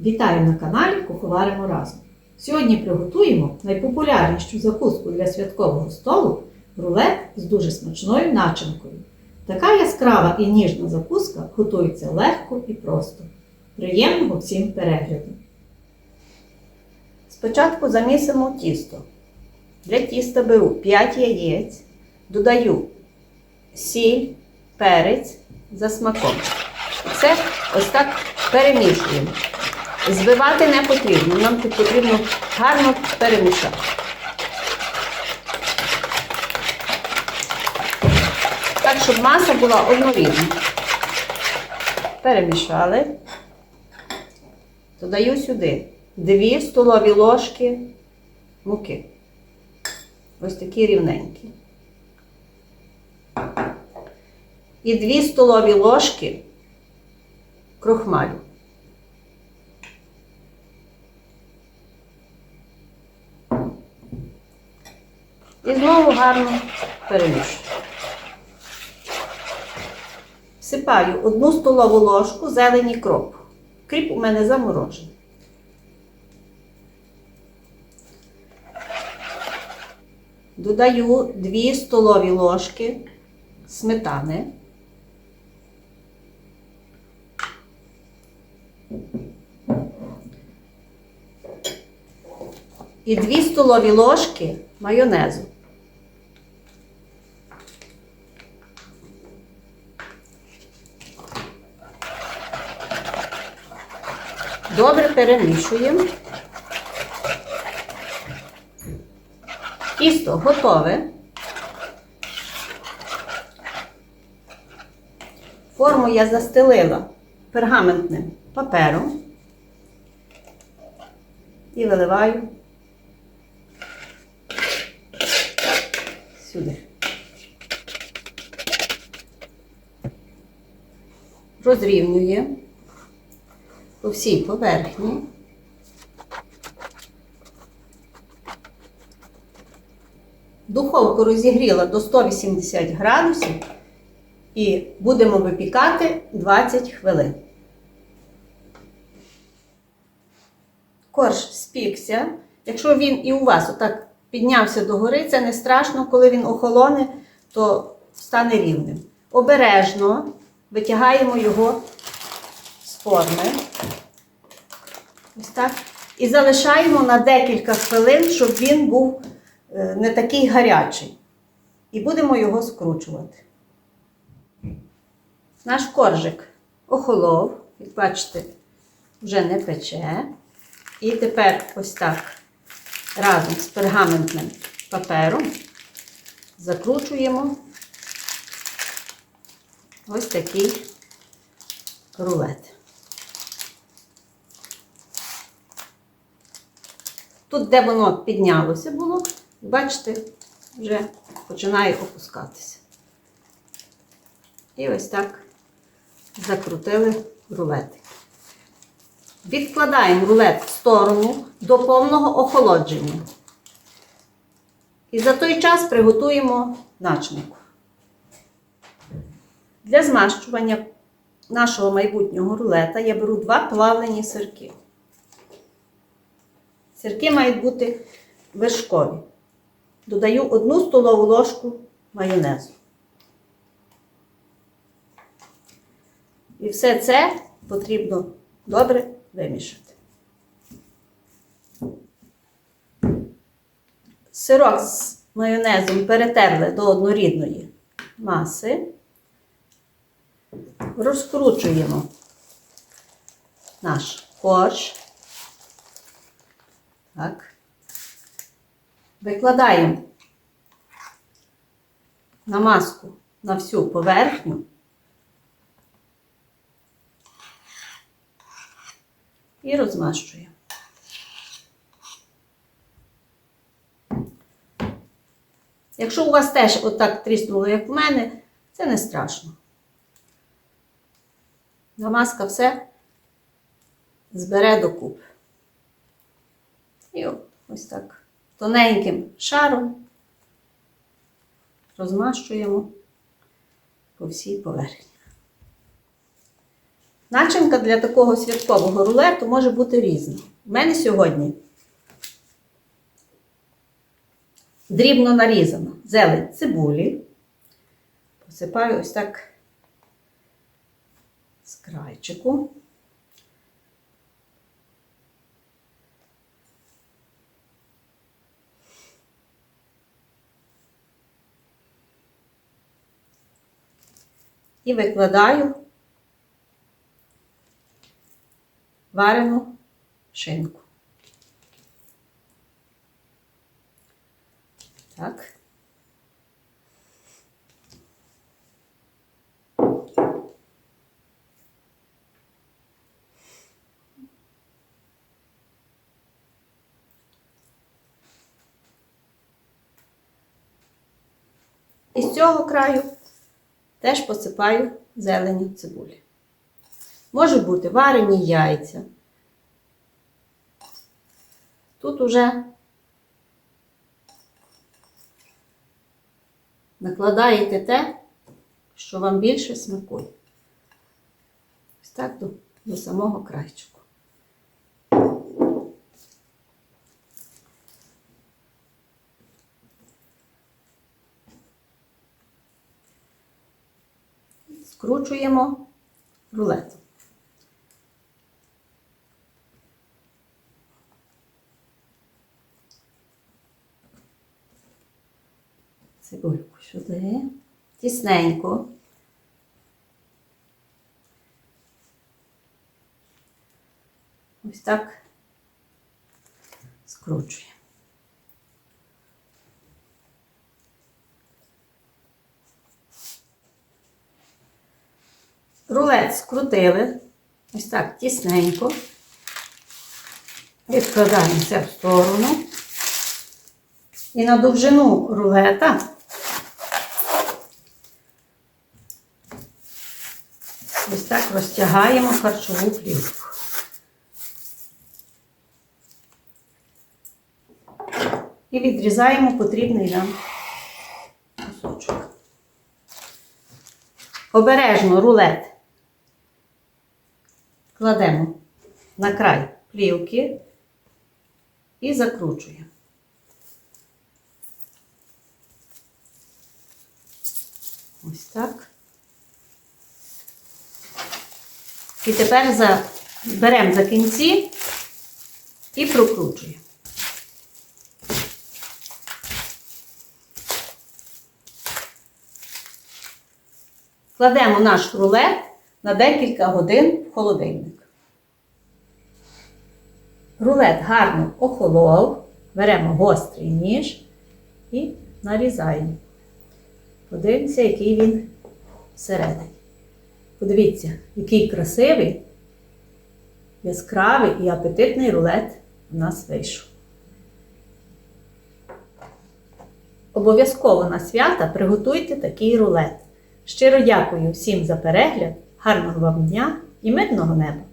Вітаю на каналі Куховаримо разом. Сьогодні приготуємо найпопулярнішу закуску для святкового столу рулет з дуже смачною начинкою. Така яскрава і ніжна закуска готується легко і просто. Приємного всім перегляду! Спочатку замісимо тісто. Для тіста беру 5 яєць, додаю сіль, перець за смаком. Все ось так перемішуємо. Збивати не потрібно, нам тут потрібно гарно перемішати. Так, щоб маса була однорідна. Перемішали. Додаю сюди 2 столові ложки муки. Ось такі рівненькі. І 2 столові ложки крохмалю. І знову гарно перемішую. Всипаю одну столову ложку зелені кропу. Кріп у мене заморожений. Додаю 2 столові ложки сметани. І 2 столові ложки майонезу. Добре перемішуємо. Тісто готове. Форму я застелила пергаментним папером і виливаю сюди. Розрівнює по всій поверхні. Духовку розігріла до 180 градусів і будемо випікати 20 хвилин. Корж спікся. Якщо він і у вас отак піднявся догори, це не страшно, коли він охолоне, то стане рівним. Обережно витягаємо його з форми. Ось так. І залишаємо на декілька хвилин, щоб він був е, не такий гарячий. І будемо його скручувати. Наш коржик охолов, як бачите, вже не пече. І тепер ось так разом з пергаментним папером закручуємо ось такий рулет. Тут, де воно піднялося було, бачите, вже починає опускатися. І ось так закрутили рулетик. Відкладаємо рулет в сторону до повного охолодження. І за той час приготуємо начинку. Для змащування нашого майбутнього рулета я беру два плавлені сирки. Сирки мають бути вершкові. Додаю одну столову ложку майонезу. І все це потрібно добре вимішати. Сирок з майонезом перетерли до однорідної маси. Розкручуємо наш корж. Так. Викладаємо на маску на всю поверхню. І розмащуємо. Якщо у вас теж отак тріснуло, як в мене, це не страшно. Намазка все збере докупи. І ось так тоненьким шаром розмащуємо по всій поверхні. Начинка для такого святкового рулету може бути різна. У мене сьогодні дрібно нарізана зелень цибулі. Посипаю ось так з крайчику. І викладаю варену шинку. Так. І з цього краю теж посипаю зеленю цибулі. Може бути варені яйця. Тут уже накладаєте те, що вам більше смакує. Ось так до, до самого крайчику. Скручуємо рулет. Сюди. Тісненько. Ось так скручуємо. Рулет скрутили. Ось так тісненько. Відкладаємо це в сторону. І на довжину рулета так розтягаємо харчову плівку. І відрізаємо потрібний нам кусочок. Обережно рулет кладемо на край плівки і закручуємо. Ось так. І тепер за, беремо за кінці і прокручуємо. Кладемо наш рулет на декілька годин в холодильник. Рулет гарно охолов, беремо гострий ніж і нарізаємо. Подивимося, який він всередині. Подивіться, який красивий, яскравий і апетитний рулет у нас вийшов. Обов'язково на свята приготуйте такий рулет. Щиро дякую всім за перегляд, гарного вам дня і мирного неба!